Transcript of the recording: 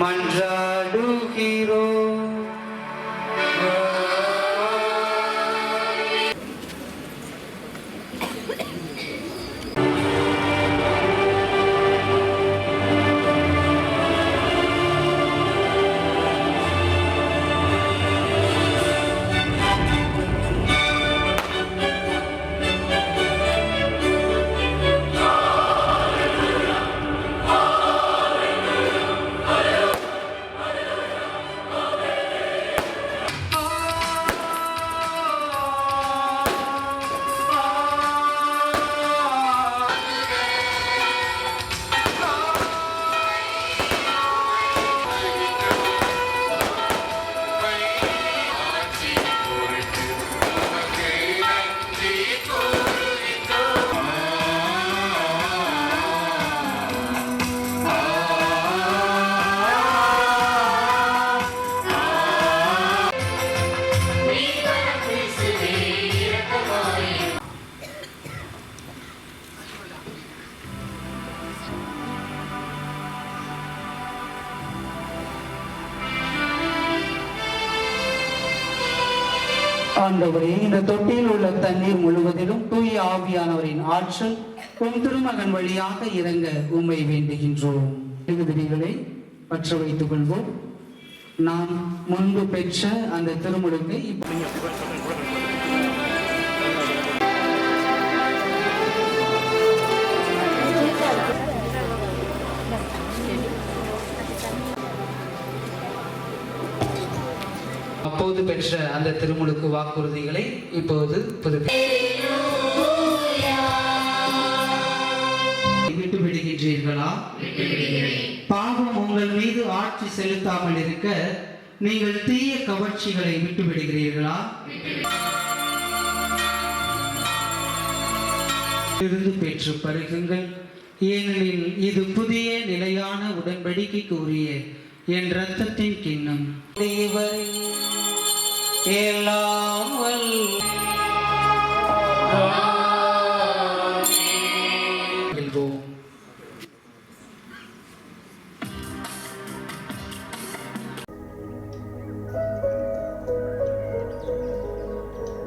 மன்றா ஆண்டவரே இந்த தொட்டியில் உள்ள தண்ணீர் முழுவதிலும் தூய ஆவியானவரின் ஆற்றல் உன் திருமகன் வழியாக இறங்க உண்மை வேண்டுகின்றோம். திரிகளை பற்ற வைத்துக் கொள்வோம். நாம் முன்பு பெற்ற அந்த திருமுழுக்கை இப்படி அப்போது பெற்ற அந்த திருமுழுக்கு வாக்குறுதிகளை இப்போது புதுப்பி விட்டு விடுகின்றீர்களா பாவம் உங்கள் மீது ஆட்சி செலுத்தாமல் இருக்க நீங்கள் தீய கவர்ச்சிகளை விட்டு விடுகிறீர்களா இருந்து பெற்று பருகுங்கள். ஏனெனில் இது புதிய நிலையான உடன்படிக்கைக்கு உரிய என் ரத்தத்தின் கிண்ணம். தேவரே, Tiền lòng